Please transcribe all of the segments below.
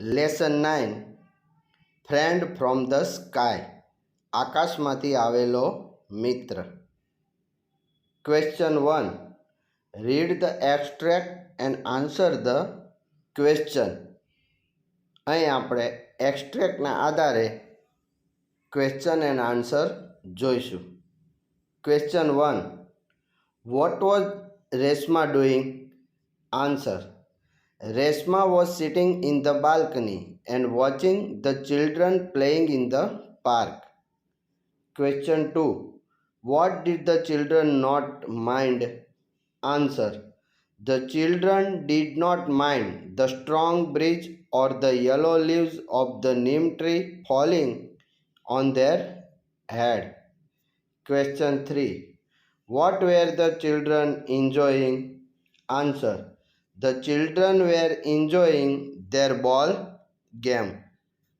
Lesson nine friend from the sky આકાશમાંથી આવેલો મિત્ર. Question one read the extract and answer the question અહીં આપણે એક્સ્ટ્રેક્ટના આધારે ક્વેશ્ચન એન્ડ આન્સર જોઈશું. Question one what was Reshma doing answer Reshma was sitting in the balcony and watching the children playing in the park. Question 2. What did the children not mind? Answer. The children did not mind the strong breeze or the yellow leaves of the neem tree falling on their head. Question 3. What were the children enjoying? Answer the children were enjoying their ball game.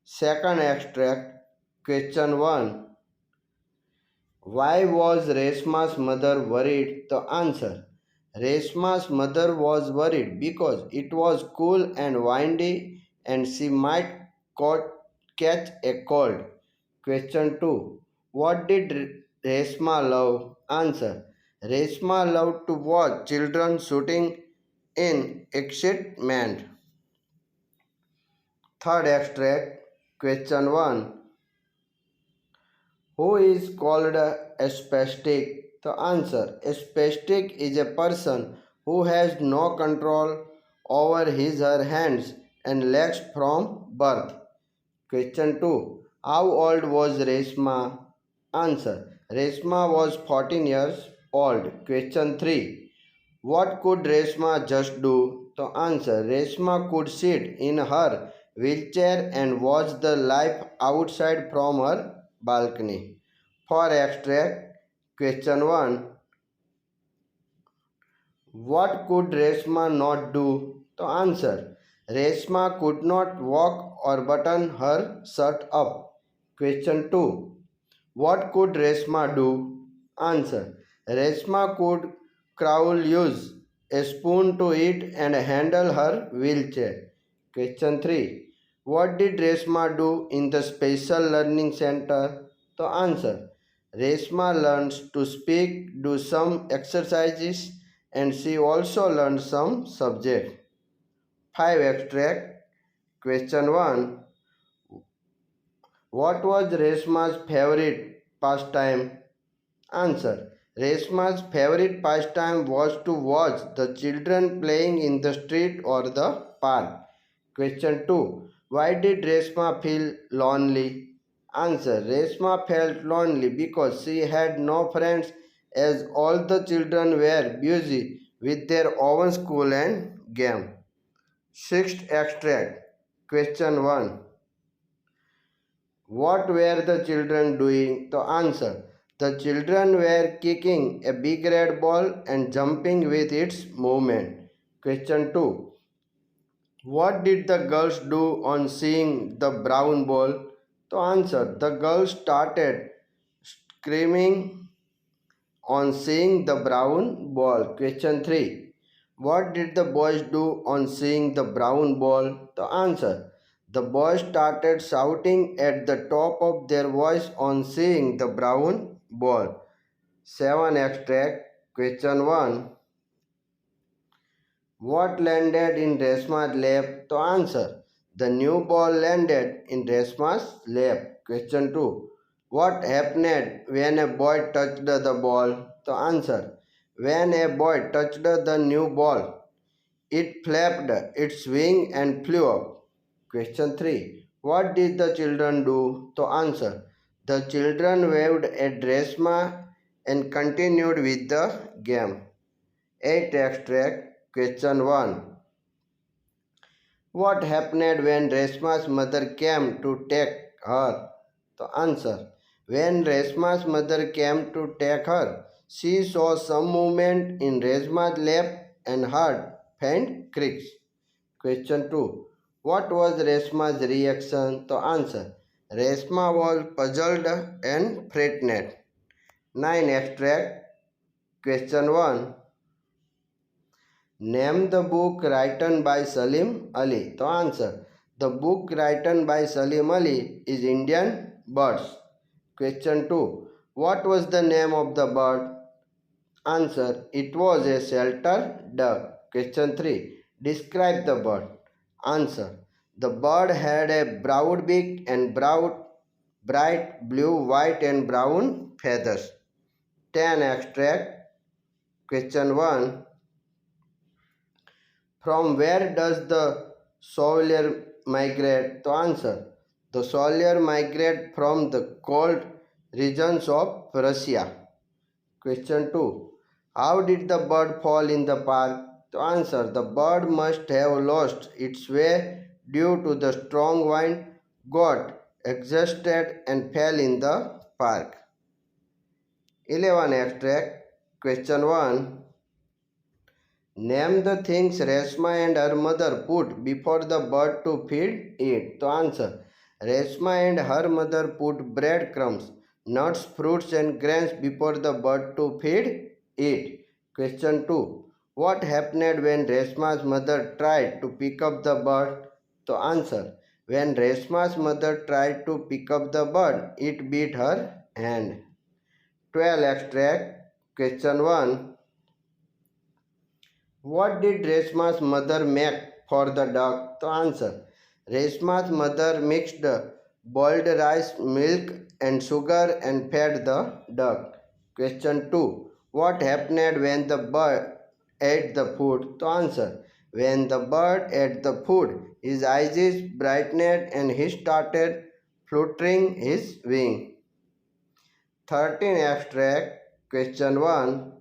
Second extract. Question 1. Why was Reshma's mother worried? The answer. Reshma's mother was worried because it was cool and windy and she might catch a cold. Question 2. What did Reshma love? Answer. Reshma loved to watch children shooting in excitement. Third extract. Question 1. Who is called a spastic? The answer A spastic is a person who has no control over his her hands and legs from birth. Question 2. How old was Reshma? Answer Reshma was 14 years old. Question 3. What could Reshma just do तो answer Reshma could sit in her wheel chair and watch the life outside from her balcony for extract question one what could Reshma not do तो answer Reshma could not walk or button her shirt up question two what could Reshma do answer Reshma could crawl, use a spoon to eat and handle her wheelchair. Question 3 What did Reshma do in the special learning center? The answer Reshma learns to speak, do some exercises, and she also learned some subject. 5 extract. Question 1. What was Reshma's favorite pastime? Answer. Reshma's favorite pastime was to watch the children playing in the street or the park. Question 2. Why did Reshma feel lonely? Answer Reshma felt lonely because she had no friends as all the children were busy with their own school and game. Sixth extract. Question 1. What were the children doing? The answer. The children were kicking a big red ball and jumping with its movement. Question 2. What did the girls do on seeing the brown ball? To answer, the girls started screaming on seeing the brown ball. Question 3. What did the boys do on seeing the brown ball? The answer. The boys started shouting at the top of their voice on seeing the brown ball. 7 extract. Question 1. What landed in Reshma's lap? To answer. The new ball landed in Reshma's lap. Question 2. What happened when a boy touched the ball? The answer. When a boy touched the new ball, it flapped its wing and flew up. Question 3. What did the children do? To answer. The children waved at Reshma and continued with the game. 8 extract. Question 1. What happened when Reshma's mother came to take her? The answer. When Reshma's mother came to take her, she saw some movement in Reshma's lap and heard faint creaks. Question 2. What was Reshma's reaction? The answer. Reshma was puzzled and frightened. 9 extract. Question 1. Name the book written by Salim Ali. The answer. The book written by Salim Ali is Indian Birds. Question 2. What was the name of the bird? Answer. It was a shelter dove. Question 3. Describe the bird. Answer. The bird had a broad beak and broad, bright blue, white and brown feathers. 10 extract. Question 1. From where does the solar migrate? To answer. The solar migrate from the cold regions of Russia. Question 2. How did the bird fall in the park? To answer. The bird must have lost its way due to the strong wind, got exhausted and fell in the park. 11 extract. Question 1. Name the things Reshma and her mother put before the bird to feed it. To answer. Reshma and her mother put breadcrumbs, nuts, fruits and grains before the bird to feed it. Question 2. What happened when Reshma's mother tried to pick up the bird? To answer. When Reshma's mother tried to pick up the bird, it beat her hand. 12 extract. Question 1. What did Reshma's mother make for the duck? To answer. Reshma's mother mixed boiled rice, milk, and sugar and fed the duck. Question 2. What happened when the bird ate the food? To answer. When the bird ate the food, his eyes brightened and he started fluttering his wing. 13 abstract. Question 1.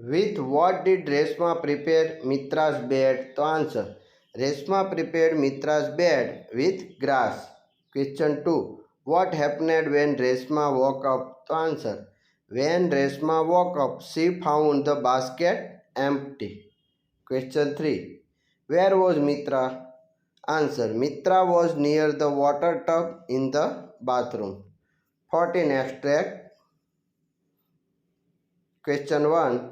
With what did Reshma prepare Mitra's bed? To answer. Reshma prepared Mitra's bed with grass. Question 2. What happened when Reshma woke up? To answer. When Reshma woke up, she found the basket empty. Question 3. Where was Mitra? Answer. Mitra was near the water tub in the bathroom. 14 abstract. Question 1.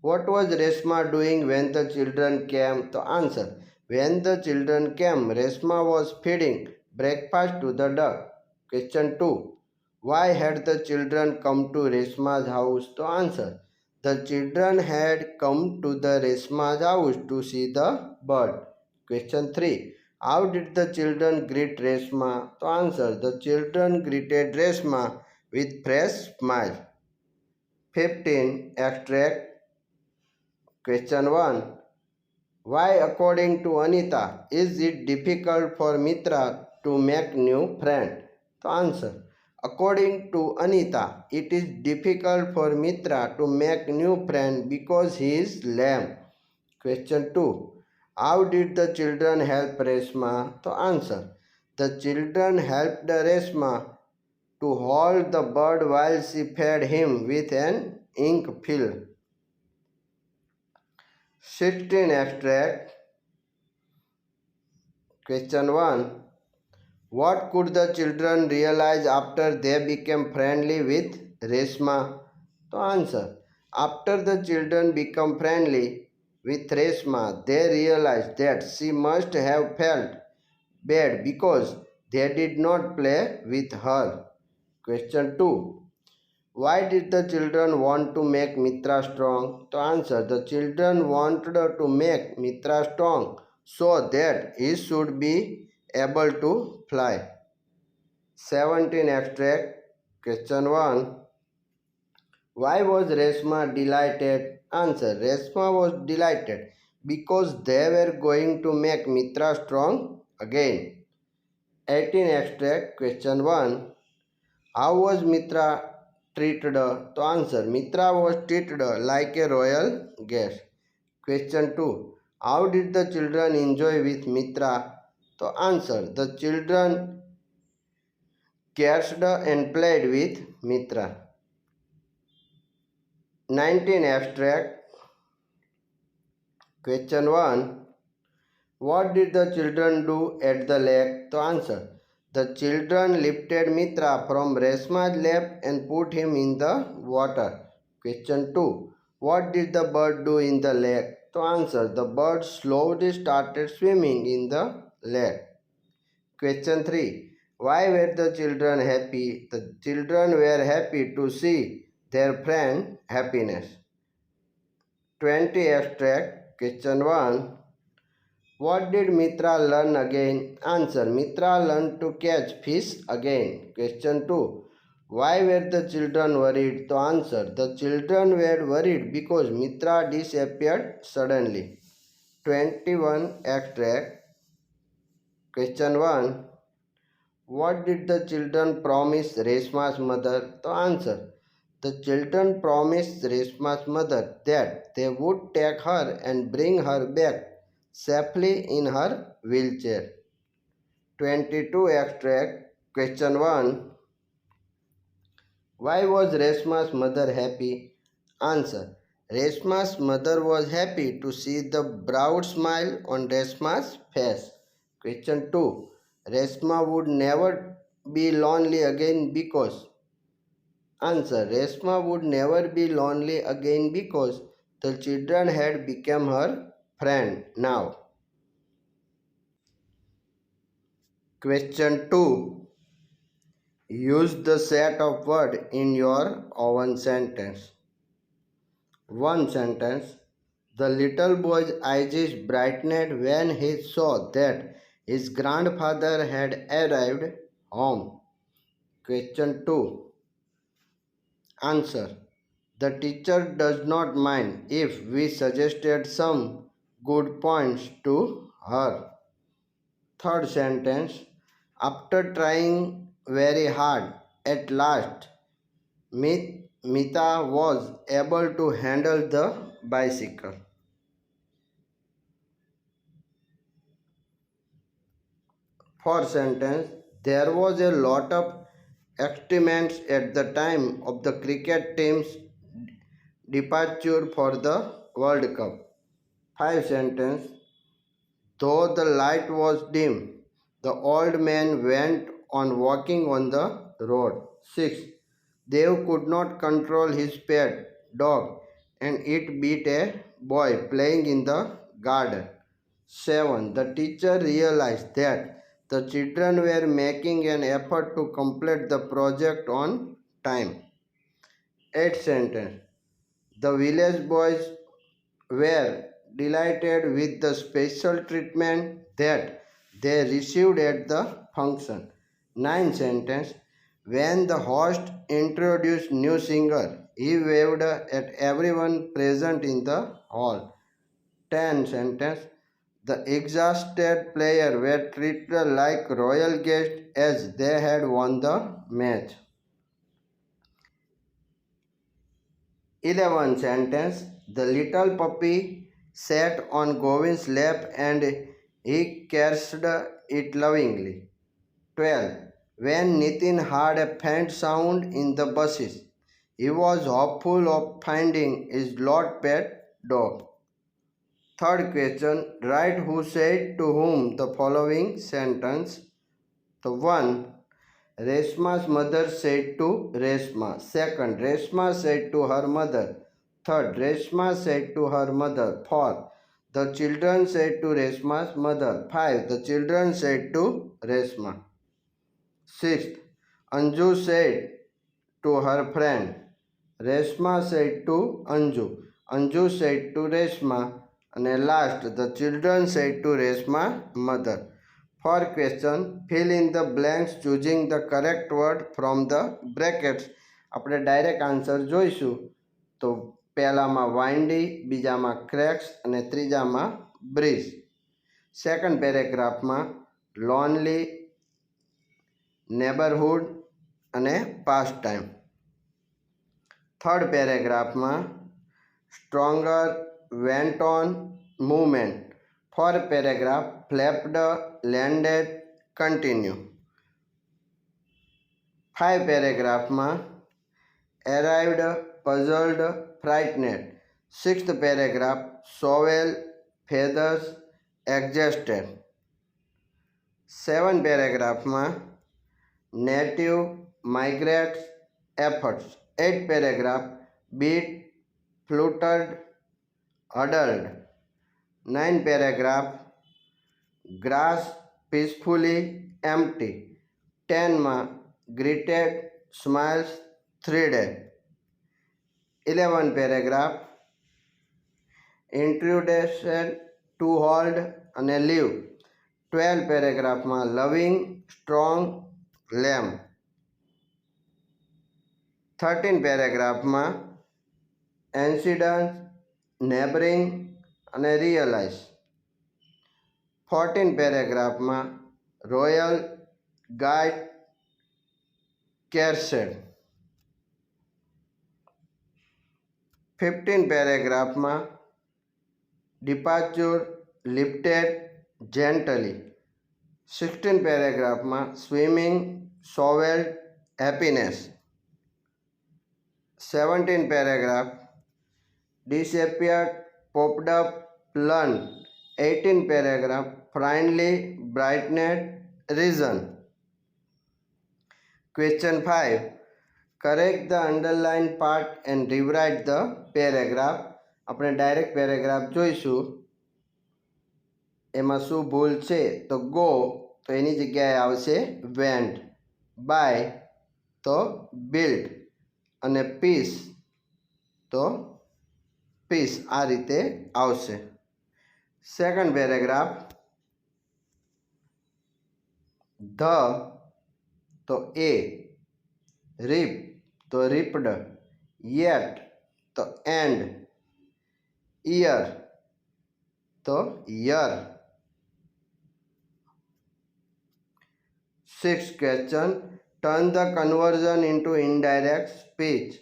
What was Reshma doing when the children came? To answer. When the children came, Reshma was feeding breakfast to the duck. Question 2. Why had the children come to Reshma's house? To answer. The children had come to the Reshma's house to see the bird. Question 3. How did the children greet Reshma? To answer. The children greeted Reshma with fresh smile. 15. Extract Question 1. Why, according to Anita, is it difficult for Mitra to make new friend? To answer. According to Anita, it is difficult for Mitra to make new friend because he is lame. Question 2. How did the children help Reshma? To answer. The children helped Reshma to hold the bird while she fed him with an ink pill. 16 abstract. Question 1. What could the children realize after they became friendly with Reshma? To answer. After the children become friendly with Reshma, they realized that she must have felt bad because they did not play with her. Question 2. Why did the children want to make Mitra strong? To answer, the children wanted to make Mitra strong so that he should be able to fly. 17 abstract. Question 1. Why was Reshma delighted? Answer. Reshma was delighted because they were going to make Mitra strong again. 18 abstract. Question 1. How was Mitra treated? To answer. Mitra was treated like a royal guest. Question 2. How did the children enjoy with Mitra? To answer. The children cursed and played with Mitra. 19 abstract. Question 1. What did the children do at the lake? To answer. The children lifted Mitra from Reshma's lap and put him in the water. Question 2. What did the bird do in the lake? To તો answer the bird slowly started swimming in the led. Question 3. Why were the children happy? The children were happy to see their friend happiness. 20 abstract. Question 1. What did Mitra learn again? Answer. Mitra learned to catch fish again. Question 2. Why were the children worried? To answer. The children were worried because Mitra disappeared suddenly. 21 extract Question 1. What did the children promise Reshma's mother? To answer The children promised Reshma's mother that they would take her and bring her back safely in her wheelchair. 22 extract question 1 Why was Reshma's mother happy? Answer Reshma's mother was happy to see the broad smile on Reshma's face. Question 2 Reshma would never be lonely again because Answer Reshma would never be lonely again because the children had become her friend now. Question 2 Use the set of word in your own sentence. One sentence The little boy's eyes brightened when he saw that his grandfather had arrived home. Question 2 Answer The teacher does not mind if we suggested some good points to her. Third sentence After trying very hard, at last Mi- Mita was able to handle the bicycle. Fourth sentence There was a lot of excitement at the time of the cricket team's departure for the World Cup. Five sentence Though the light was dim, the old man went on walking on the road. 6. Dev could not control his pet dog and it beat a boy playing in the garden. 7. The teacher realized that the children were making an effort to complete the project on time. 8. Sentence The village boys were delighted with the special treatment that they received at the function. Ninth sentence When the host introduced new singer, he waved at everyone present in the hall. 10 sentence The exhausted players were treated like royal guests as they had won the match. 11 sentence The little puppy sat on Govind's lap and he caressed it lovingly. 12. When Nitin heard a faint sound in the bushes, he was hopeful of finding his lost pet dog. Third question Write who said to whom the following sentence. The one Reshma's mother said to Reshma. Second, Reshma said to her mother. Third, Reshma said to her mother. Fourth, the children said to Reshma's mother. Five, the children said to Reshma. Sixth, Anju said to her friend. Reshma said to Anju. Anju said to Reshma. અને last the children said to રેસમાં mother four question fill in the blanks choosing the correct word from the brackets આપણે direct answer જોઈશું. તો પહેલામાં windy બીજામાં cracks અને ત્રીજામાં bridge second પેરેગ્રાફમાં લોનલી નેબરહુડ અને past time third પેરેગ્રાફમાં stronger went on movement. Four paragraph, flapped, landed, continue. Five પેરેગ્રાફમાં, arrived, puzzled, frightened. Sixth paragraph, swell, feathers exhausted seven પેરેગ્રાફમાં, native, migrates, efforts. Eight paragraph, beat, fluttered adult. 9 paragraph grass peacefully empty. 10 માં greeted smiles three day. 11 paragraph introduction to hold અને leave twelve પેરેગ્રાફમાં loving strong lame thirteen પેરેગ્રાફમાં incidence neighbouring અને realise. Fourteen પેરેગ્રાફમાં royal guide caressed. Fifteen પેરેગ્રાફમાં departure lifted gently. Sixteen પેરેગ્રાફમાં swimming swelled happiness. Seventeen paragraph popped up learn 18 paragraph finally brightened reason question 5 correct the underlined part and rewrite the paragraph આપણે direct paragraph જોઈશું એમાં શું ભૂલ છે તો go તો એની જગ્યાએ આવશે વેન્ટ બાય તો બિલ્ડ અને પીસ તો પીસ આ રીતે આવશે સેકન્ડ પેરેગ્રાફ ધ તો એ રીપ તો રીપડ યેટ તો એન્ડ ઇયર તો year six question turn the conversion into indirect speech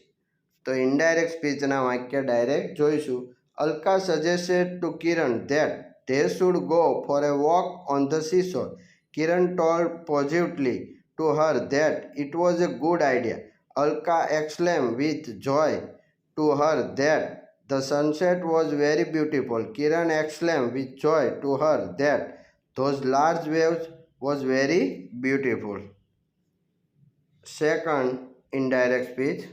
તો ઇનડાયરેક્ટ સ્પીચના વાક્ય ડાયરેક્ટ જોઈશું Alka suggested to Kiran that they should go for a walk on the seashore Kiran told positively to her that it was a good idea Alka exclaimed with joy to her that the sunset was very beautiful Kiran exclaimed with joy to her that those large waves was very beautiful second indirect speech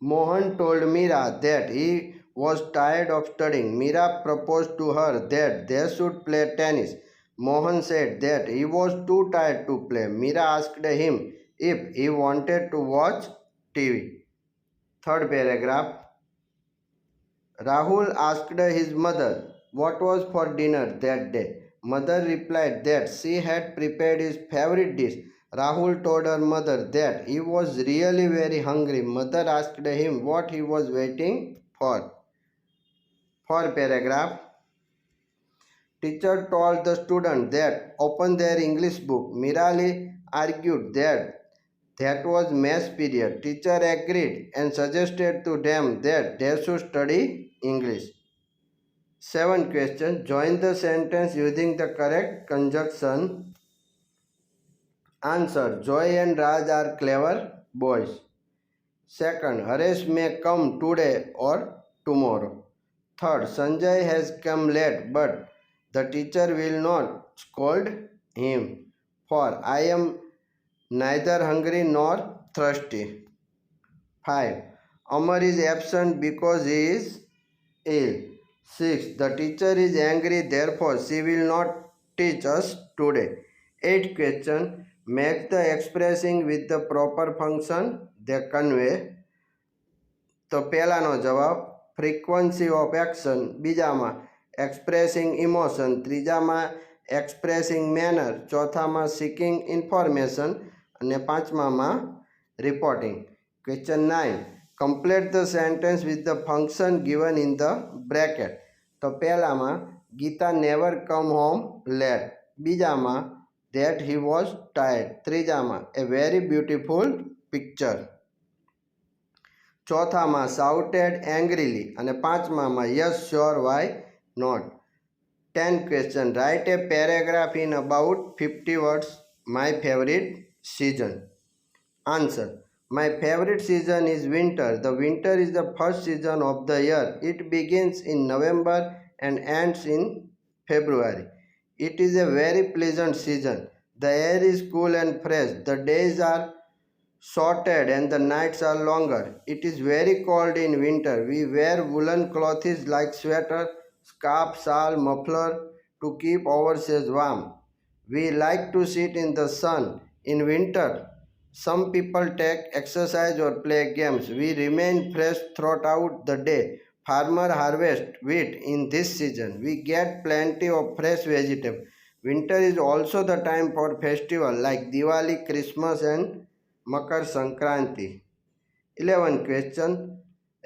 Mohan told Meera that he was tired of studying. Meera proposed to her that they should play tennis. Mohan said that he was too tired to play. Meera asked him if he wanted to watch TV. Third paragraph Rahul asked his mother what was for dinner that day. Mother replied that she had prepared his favorite dish. Rahul told her mother that he was really very hungry. Mother asked him what he was waiting for. For paragraph Teacher told the student that open their English book. Mirali argued that that was math period. Teacher agreed and suggested to them that they should study English. 7. question Join the sentence using the correct conjunction. Answer Joy and Raj are clever boys. Second, Haresh may come today or tomorrow. Third, Sanjay has come late, but the teacher will not scold him. Four, I am neither hungry nor thirsty. 5. Amar is absent because he is ill. 6. The teacher is angry, therefore she will not teach us today. 8. Question Make the expressing with the proper function. They convey. તો પહેલાનો જવાબ frequency of action બીજામાં expressing emotion ત્રીજામાં expressing manner ચોથામાં seeking information અને પાંચમામાં reporting question nine complete the sentence with the function given in the bracket તો પહેલામાં, Geeta never come home late બીજામાં that he was tired ત્રીજામાં A very beautiful picture ચોથામાં sautéed એંગ્રીલી અને પાંચમામાં yes sure why not ten question write A paragraph in about fifty words my favourite season answer my favorite season is winter the winter is the first season of the year it begins in november and ends in february it is a very pleasant season the air is cool and fresh the days are shorter and the nights are longer it is very cold in winter we wear woolen clothes like sweater scarf, shawl, muffler to keep ourselves warm. We like to sit in the sun in winter. Some people take exercise or play games. We remain fresh throughout the day farmer harvest wheat in this season. We get plenty of fresh vegetable. Winter is also the time for festival like Diwali, Christmas and Makar Sankranti. 11 question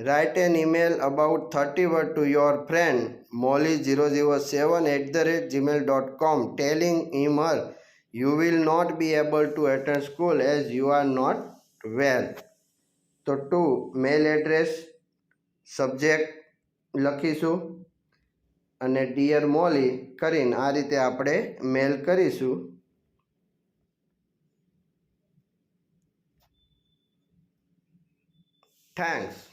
write an email about 30 word to your friend molly007 at the rate gmail.com telling him her you will not be able to attend school as you are not well. So two mail address subject લખીશું અને dear મોલી કરીને આ રીતે આપણે મેલ કરીશું. Thanks.